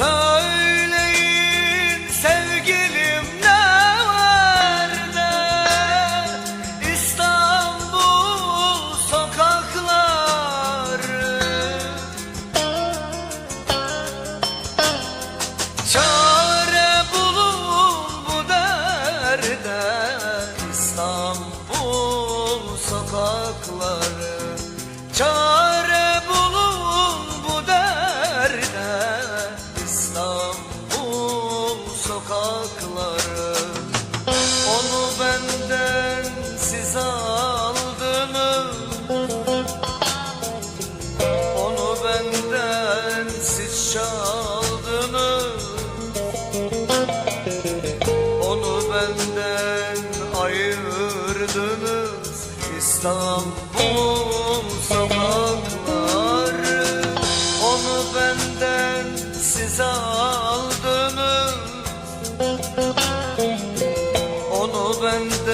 Söyleyin sevgilim nerede İstanbul sokakları. Çare bulun bu derde İstanbul sokakları. sokakları. Onu benden siz aldınız. Onu benden siz çaldınız. Onu benden ayırdınız. İstanbul sokakları. Onu benden siz aldınız. And the